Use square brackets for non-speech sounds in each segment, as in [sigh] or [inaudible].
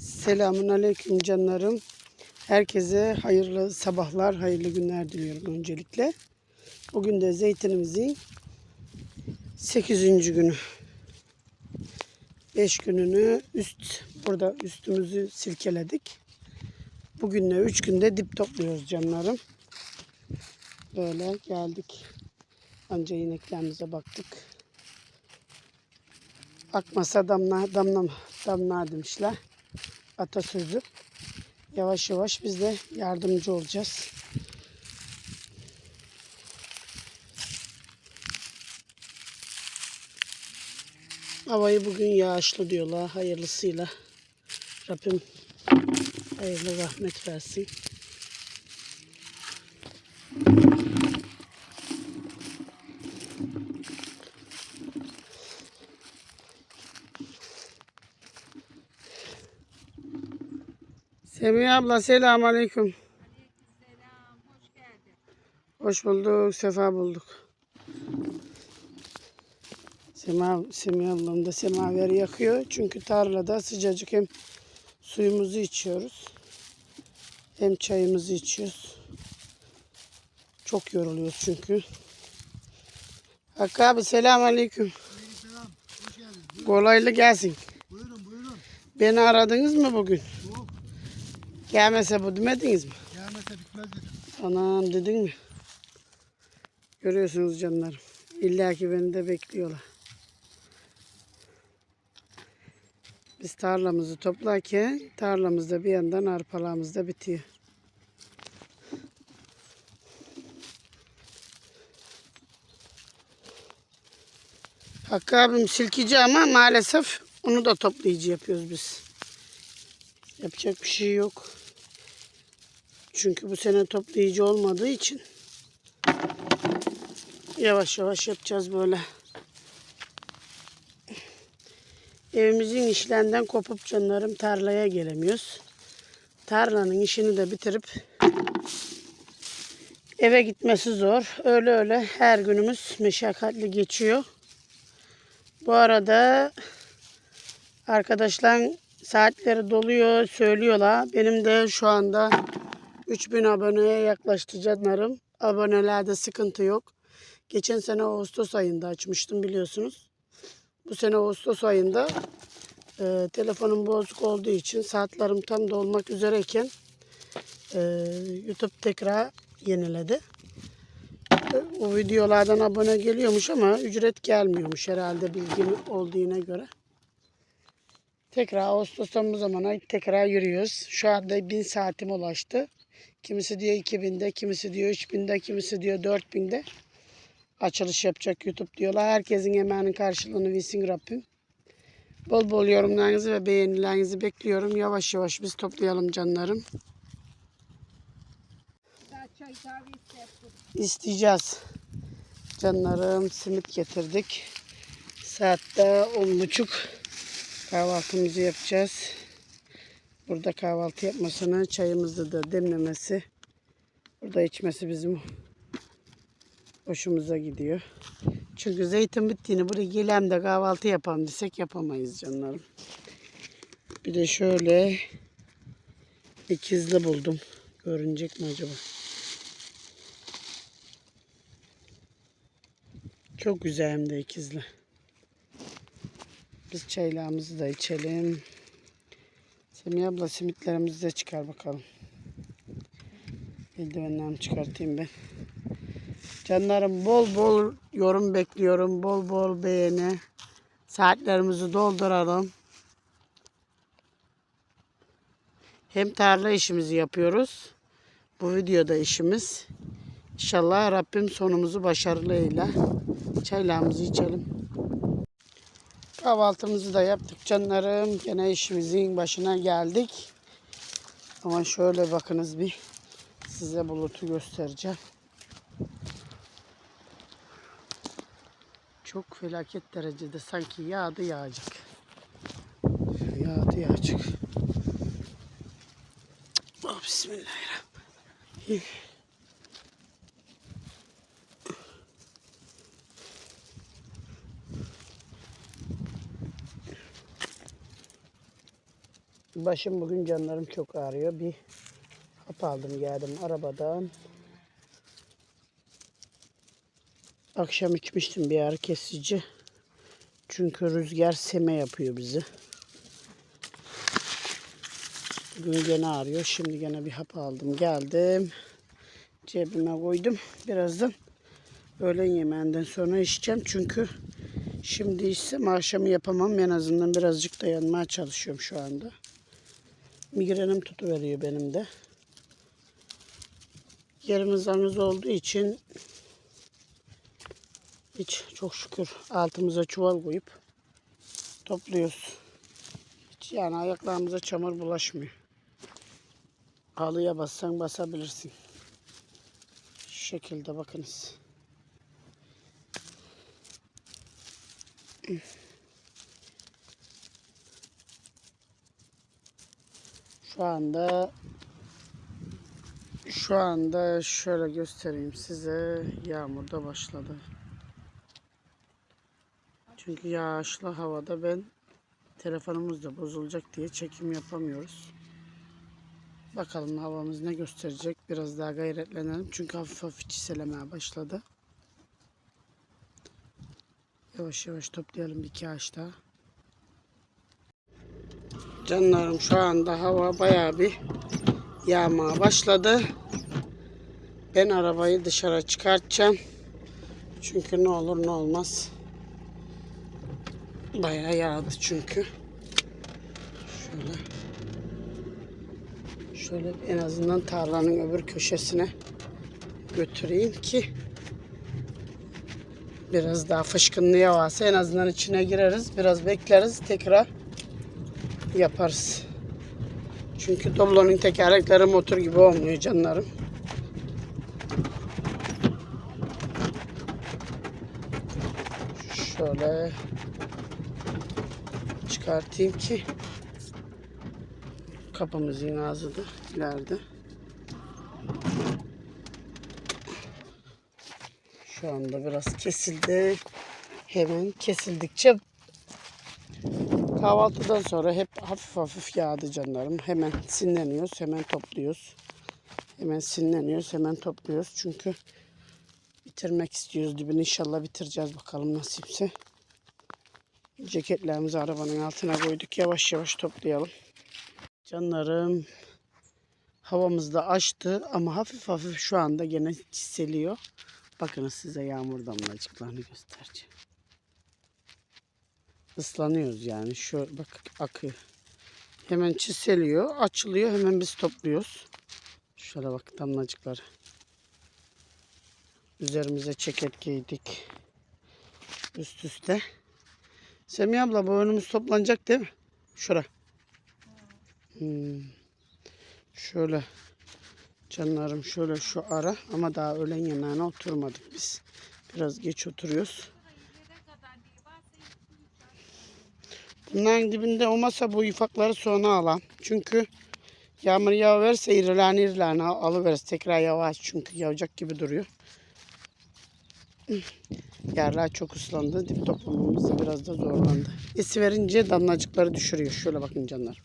Selamun Aleyküm canlarım. Herkese hayırlı sabahlar, hayırlı günler diliyorum öncelikle. Bugün de zeytinimizin 8. günü. 5 gününü üst, burada üstümüzü silkeledik. Bugün de 3 günde dip topluyoruz canlarım. Böyle geldik. Anca ineklerimize baktık. Akmasa damla, damla, damla demişler. Atasözü. Yavaş yavaş biz de yardımcı olacağız. Havayı bugün yağışlı diyorlar. Hayırlısıyla. Rabbim hayırlı rahmet versin. Semih abla selamun aleyküm. Selam, hoş geldin. Hoş bulduk, sefa bulduk. Sema, Semih ablam da semaver yakıyor. Çünkü tarlada sıcacık hem suyumuzu içiyoruz. Hem çayımızı içiyoruz. Çok yoruluyoruz çünkü. Hakkı abi selamun aleyküm. Selam, hoş geldin. Kolaylı gelsin. Buyurun, buyurun. Beni aradınız mı bugün? Gelmese bu demediniz mi? gelmese bitmez dedim. Anam dedin mi? Görüyorsunuz canlarım. İlla ki beni de bekliyorlar. Biz tarlamızı toplarken tarlamızda bir yandan arpalarımız da bitiyor. Hakkı abim silkici ama maalesef onu da toplayıcı yapıyoruz biz. Yapacak bir şey yok. Çünkü bu sene toplayıcı olmadığı için yavaş yavaş yapacağız böyle. Evimizin işlerinden kopup canlarım tarlaya gelemiyoruz. Tarlanın işini de bitirip eve gitmesi zor. Öyle öyle her günümüz meşakkatli geçiyor. Bu arada arkadaşlar saatleri doluyor söylüyorlar. Benim de şu anda 3000 aboneye yaklaştı canlarım. Abonelerde sıkıntı yok. Geçen sene Ağustos ayında açmıştım biliyorsunuz. Bu sene Ağustos ayında e, telefonum bozuk olduğu için saatlerim tam dolmak üzereyken e, YouTube tekrar yeniledi. E, o videolardan abone geliyormuş ama ücret gelmiyormuş herhalde bilgim olduğuna göre. Tekrar Ağustos'tan bu zamana tekrar yürüyoruz. Şu anda 1000 saatim ulaştı. Kimisi diyor 2000'de, kimisi diyor 3000'de, kimisi diyor 4000'de. Açılış yapacak YouTube diyorlar. Herkesin emeğinin karşılığını versin Rabbim. Bol bol yorumlarınızı ve beğenilerinizi bekliyorum. Yavaş yavaş biz toplayalım canlarım. İsteyeceğiz. Canlarım simit getirdik. Saatte on buçuk kahvaltımızı yapacağız. Burada kahvaltı yapmasını, çayımızı da demlemesi, burada içmesi bizim hoşumuza gidiyor. Çünkü zeytin bittiğini buraya gelem de kahvaltı yapalım desek yapamayız canlarım. Bir de şöyle ikizli buldum. Görünecek mi acaba? Çok güzel hem de ikizli. Biz çaylarımızı da içelim. Semih abla simitlerimizi de çıkar bakalım. Eldivenlerimi çıkartayım ben. Canlarım bol bol yorum bekliyorum. Bol bol beğeni. Saatlerimizi dolduralım. Hem tarla işimizi yapıyoruz. Bu videoda işimiz. İnşallah Rabbim sonumuzu başarılı eyle. Çaylarımızı içelim. Kahvaltımızı da yaptık canlarım. Gene işimizin başına geldik. Ama şöyle bakınız bir size bulutu göstereceğim. Çok felaket derecede sanki yağdı yağacak. Yağdı yağacak. Oh, Bismillahirrahmanirrahim. Başım bugün canlarım çok ağrıyor. Bir hap aldım geldim arabadan. Akşam içmiştim bir ağrı kesici. Çünkü rüzgar seme yapıyor bizi. Bugün gene ağrıyor. Şimdi gene bir hap aldım geldim. Cebime koydum. Birazdan öğlen yemeğinden sonra içeceğim. Çünkü şimdi içsem akşamı yapamam. En azından birazcık dayanmaya çalışıyorum şu anda. Migrenim tutuveriyor benim de. Yerimiz anız olduğu için hiç çok şükür altımıza çuval koyup topluyoruz. Hiç yani ayaklarımıza çamur bulaşmıyor. Halıya bassan basabilirsin. Şu şekilde bakınız. Şu anda şu anda şöyle göstereyim size. Yağmur da başladı. Çünkü yağışlı havada ben telefonumuz da bozulacak diye çekim yapamıyoruz. Bakalım havamız ne gösterecek. Biraz daha gayretlenelim. Çünkü hafif hafif çiselemeye başladı. Yavaş yavaş toplayalım bir iki ağaç daha. Canlarım şu anda hava bayağı bir yağmaya başladı. Ben arabayı dışarı çıkartacağım. Çünkü ne olur ne olmaz. Bayağı yağdı çünkü. Şöyle. Şöyle en azından tarlanın öbür köşesine götüreyim ki biraz daha fışkınlığı varsa en azından içine gireriz. Biraz bekleriz. Tekrar yaparız. Çünkü Doblo'nun tekerlekleri motor gibi olmuyor canlarım. Şöyle çıkartayım ki kapımızın ağzı da ileride. Şu anda biraz kesildi. Hemen kesildikçe kahvaltıdan sonra hep hafif hafif yağdı canlarım. Hemen sinleniyoruz, hemen topluyoruz. Hemen sinleniyoruz, hemen topluyoruz. Çünkü bitirmek istiyoruz dibini. İnşallah bitireceğiz bakalım nasipse. Ceketlerimizi arabanın altına koyduk. Yavaş yavaş toplayalım. Canlarım havamız da açtı ama hafif hafif şu anda gene çiseliyor. Bakınız size yağmur damlacıklarını göstereceğim. Islanıyoruz yani. Şu bak akıyor. Hemen çiseliyor, açılıyor. Hemen biz topluyoruz. Şöyle bak damlacıkları. Üzerimize ceket giydik. Üst üste. Semih abla bu önümüz toplanacak değil mi? Şura. Hmm. Şöyle canlarım şöyle şu ara ama daha öğlen yemeğine oturmadık biz. Biraz geç oturuyoruz. Bunların dibinde olmasa bu ifakları sonra alalım. Çünkü yağmur yağıverse irilen irilen alıveririz. Tekrar yavaş çünkü yağacak gibi duruyor. [clears throat] Yerler çok ıslandı. Dip toplamamız biraz da zorlandı. Esi verince damlacıkları düşürüyor. Şöyle bakın canlar.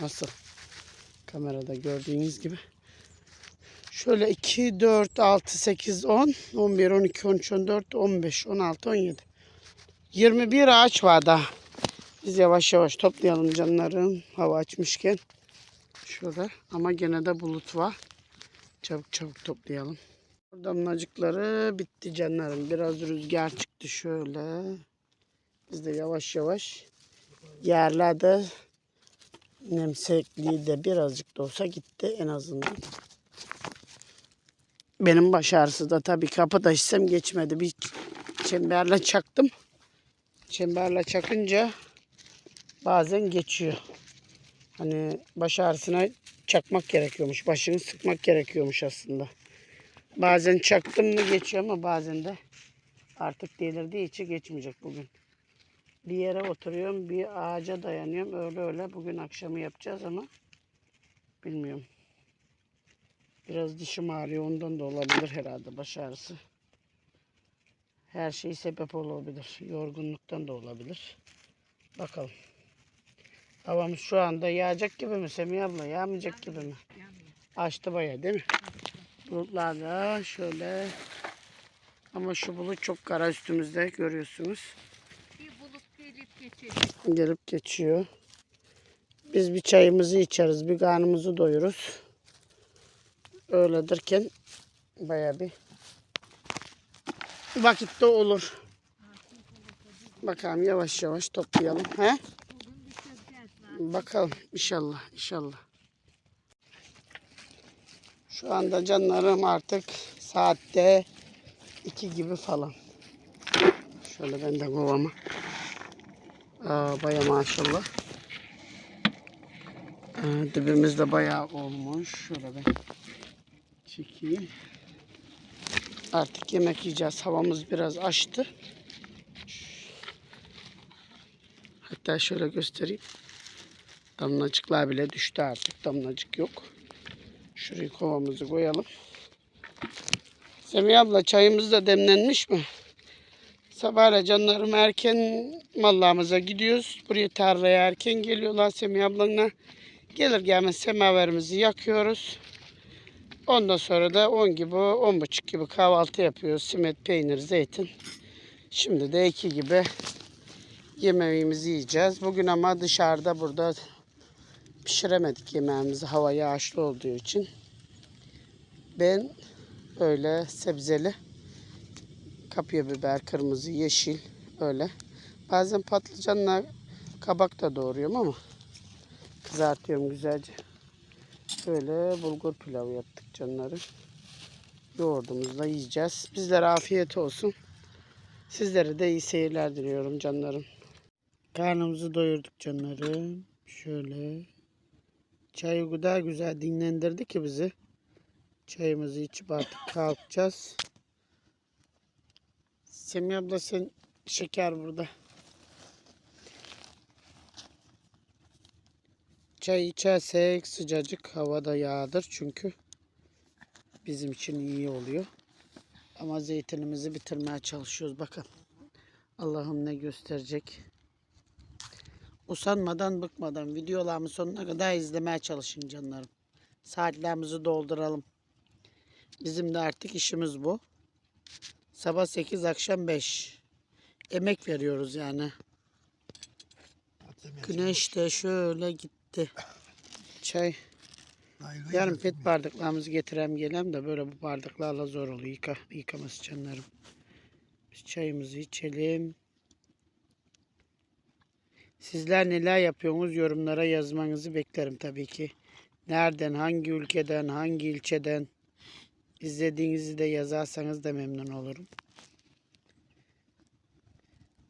Nasıl? Kamerada gördüğünüz gibi. Şöyle 2, 4, 6, 8, 10, 11, 12, 13, 14, 15, 16, 17. 21 ağaç var daha. Biz yavaş yavaş toplayalım canlarım. Hava açmışken. Şurada ama gene de bulut var. Çabuk çabuk toplayalım. Damlacıkları bitti canlarım. Biraz rüzgar çıktı şöyle. Biz de yavaş yavaş yerlerde nemsekliği de birazcık da olsa gitti en azından. Benim baş ağrısı da tabii kapıda içsem geçmedi. Bir çemberle çaktım. Çemberle çakınca bazen geçiyor. Hani baş ağrısına çakmak gerekiyormuş. Başını sıkmak gerekiyormuş aslında. Bazen çaktım mı geçiyor ama bazen de artık delirdiği için geçmeyecek bugün. Bir yere oturuyorum, bir ağaca dayanıyorum. Öyle öyle bugün akşamı yapacağız ama bilmiyorum. Biraz dişim ağrıyor ondan da olabilir herhalde baş ağrısı. Her şey sebep olabilir. Yorgunluktan da olabilir. Bakalım. Havamız şu anda yağacak gibi mi Semih abla? Yağmayacak gibi mi? Açtı bayağı değil mi? Bulutlar da şöyle. Ama şu bulut çok kara üstümüzde görüyorsunuz. Bir bulup gelip geçecek. Gelip geçiyor. Biz bir çayımızı içeriz, bir karnımızı doyuruz. Öyledirken bayağı bir vakitte olur. Bakalım yavaş yavaş toplayalım. He? Bakalım inşallah inşallah. Şu anda canlarım artık saatte iki gibi falan. Şöyle ben de kovamı. Aa, baya maşallah. Aa, dibimiz de bayağı olmuş. Şöyle ben çekeyim. Artık yemek yiyeceğiz. Havamız biraz açtı. Hatta şöyle göstereyim. Damlacıklar bile düştü artık. Damlacık yok. Şuraya kovamızı koyalım. Semih abla çayımız da demlenmiş mi? Sabahla canlarım erken mallağımıza gidiyoruz. Buraya tarlaya erken geliyorlar Semih ablanla. Gelir gelmez semaverimizi yakıyoruz. Ondan sonra da 10 gibi, 10 buçuk gibi kahvaltı yapıyoruz. Simit, peynir, zeytin. Şimdi de 2 gibi yemeğimizi yiyeceğiz. Bugün ama dışarıda burada pişiremedik yemeğimizi hava yağışlı olduğu için. Ben öyle sebzeli kapya biber, kırmızı, yeşil öyle. Bazen patlıcanla kabak da doğruyorum ama kızartıyorum güzelce. Böyle bulgur pilavı yaptık canları. Yoğurdumuzla yiyeceğiz. Bizlere afiyet olsun. Sizlere de iyi seyirler diliyorum canlarım. Karnımızı doyurduk canlarım. Şöyle. Çayı kadar güzel dinlendirdi ki bizi. Çayımızı içip artık kalkacağız. Semih abla sen şeker burada. Çay içersek sıcacık havada yağdır çünkü bizim için iyi oluyor. Ama zeytinimizi bitirmeye çalışıyoruz. Bakın. Allah'ım ne gösterecek. Usanmadan bıkmadan videolarımı sonuna kadar izlemeye çalışın canlarım. Saatlerimizi dolduralım. Bizim de artık işimiz bu. Sabah 8 akşam 5. Emek veriyoruz yani. Güneş de şöyle gitti. Çay. Yarın pet bardaklarımızı getirem gelem de böyle bu bardaklarla zor oluyor yıka, yıkaması canlarım. Biz çayımızı içelim. Sizler neler yapıyorsunuz yorumlara yazmanızı beklerim tabii ki. Nereden, hangi ülkeden, hangi ilçeden izlediğinizi de yazarsanız da memnun olurum.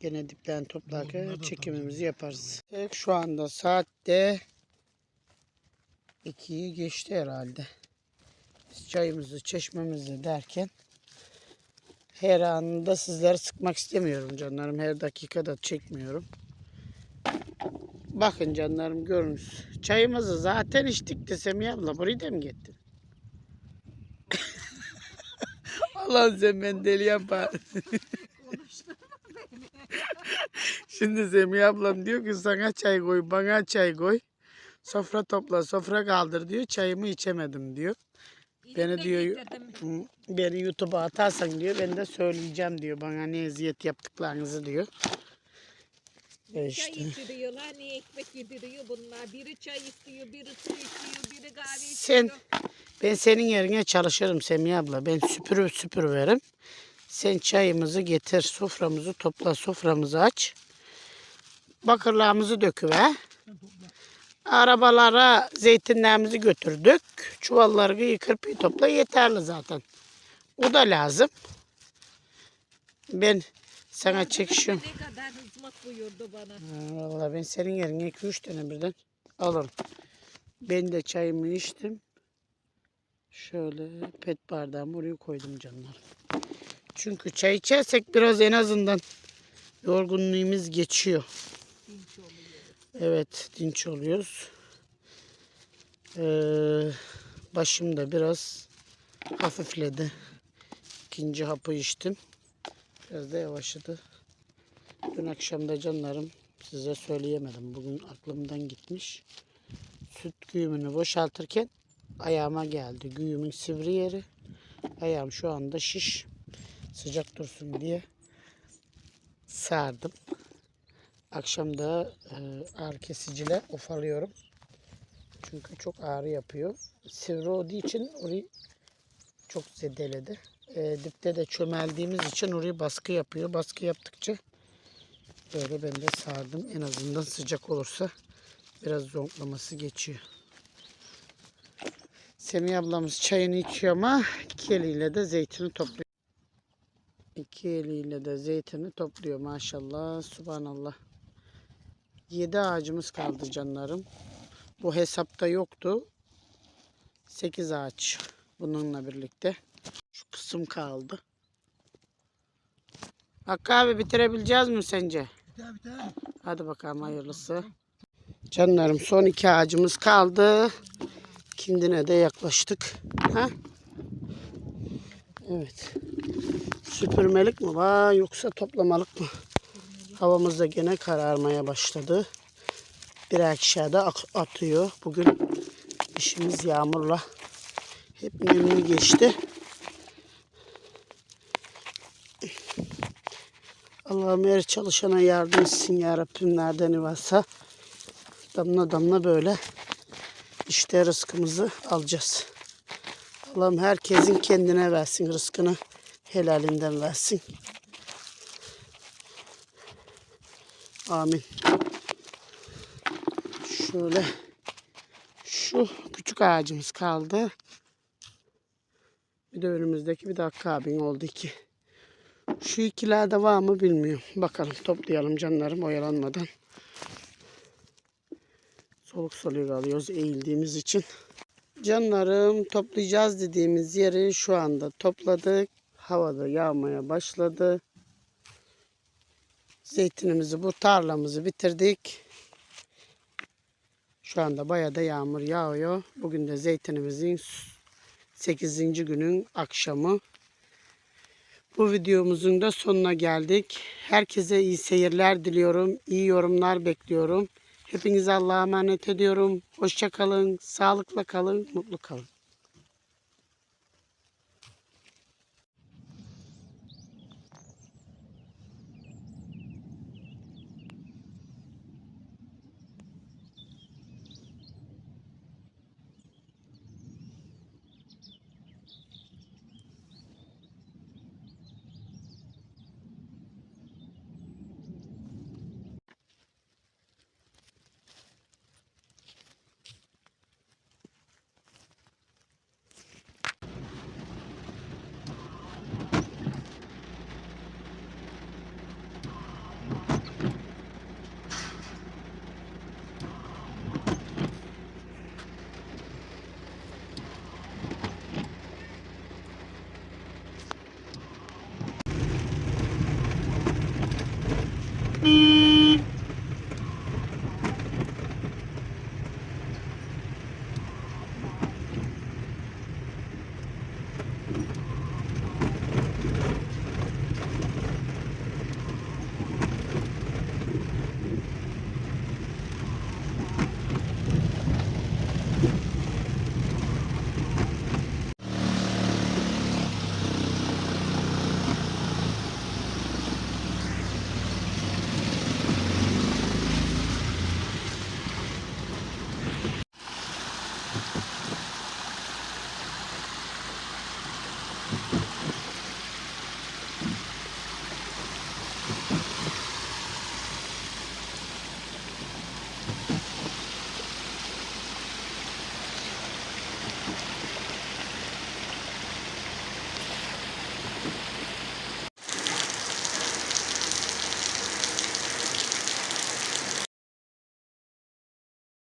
Gene dipten toplarken çekimimizi yaparız. Evet, şu anda saatte 2'yi geçti herhalde. Biz çayımızı, çeşmemizi derken her anında sizleri sıkmak istemiyorum canlarım. Her dakikada çekmiyorum. Bakın canlarım görünüz. Çayımızı zaten içtik de Semih abla burayı da mı getirdin? [laughs] Allah'ım sen beni deli yapar. [laughs] Şimdi Semih ablam diyor ki sana çay koy, bana çay koy. Sofra topla, sofra kaldır diyor. Çayımı içemedim diyor. Beni diyor getirdim. "Hı, beni YouTube'a atarsan diyor ben de söyleyeceğim diyor. Bana ne eziyet yaptıklarınızı diyor. E Çay işte. içiriyorlar, ne ekmek yediriyor bunlar. Biri çay istiyor, biri su istiyor, biri kahve Sen istiyor. ben senin yerine çalışırım Semih abla. Ben süpürü süpür veririm. Sen çayımızı getir, soframızı topla, soframızı aç. Bakırlarımızı döküver. Arabalara zeytinlerimizi götürdük. Çuvalları yıkır bir topla yeterli zaten. O da lazım. Ben sana çekişiyorum. Ne kadar hizmet buyurdu bana. Ha, Vallahi ben senin yerine 2-3 tane birden alırım. Ben de çayımı içtim. Şöyle pet bardağımı oraya koydum canlarım. Çünkü çay içersek biraz en azından yorgunluğumuz geçiyor. Evet dinç oluyoruz. Ee, başım da biraz hafifledi. İkinci hapı içtim. Biraz da yavaşladı. Dün akşam da canlarım Size söyleyemedim. Bugün aklımdan gitmiş. Süt güğümünü boşaltırken ayağıma geldi. Güğümün sivri yeri. Ayağım şu anda şiş. Sıcak dursun diye sardım. Akşam da e, ağrı kesiciyle ufalıyorum. Çünkü çok ağrı yapıyor. Sivri olduğu için orayı çok zedeledi. E, dipte de çömeldiğimiz için orayı baskı yapıyor. Baskı yaptıkça böyle ben de sardım. En azından sıcak olursa biraz zonklaması geçiyor. Semih ablamız çayını içiyor ama iki eliyle de zeytini topluyor. İki eliyle de zeytini topluyor maşallah. Subhanallah. Yedi ağacımız kaldı canlarım. Bu hesapta yoktu. Sekiz ağaç bununla birlikte. Şu kısım kaldı. Hakkı abi bitirebileceğiz mi sence? Biter biter. Hadi bakalım hayırlısı. Canlarım son iki ağacımız kaldı. Kindine de yaklaştık. Ha? Evet. Süpürmelik mi var yoksa toplamalık mı? Havamız da gene kararmaya başladı. Bir aşağıda atıyor. Bugün işimiz yağmurla hep nemli geçti. Allah'ım her çalışana yardım etsin ya Rabbim nereden varsa. Damla damla böyle işte rızkımızı alacağız. Allah'ım herkesin kendine versin rızkını helalinden versin. Amin. Şöyle şu küçük ağacımız kaldı. Bir de önümüzdeki bir Hakkı abin oldu iki. Şu ikilerde var mı bilmiyorum. Bakalım toplayalım canlarım oyalanmadan. Soluk soluk alıyoruz eğildiğimiz için. Canlarım toplayacağız dediğimiz yeri şu anda topladık. Havada yağmaya başladı. Zeytinimizi bu tarlamızı bitirdik. Şu anda bayağı da yağmur yağıyor. Bugün de zeytinimizin 8. günün akşamı. Bu videomuzun da sonuna geldik. Herkese iyi seyirler diliyorum. İyi yorumlar bekliyorum. Hepinize Allah'a emanet ediyorum. Hoşça sağlıkla kalın, mutlu kalın.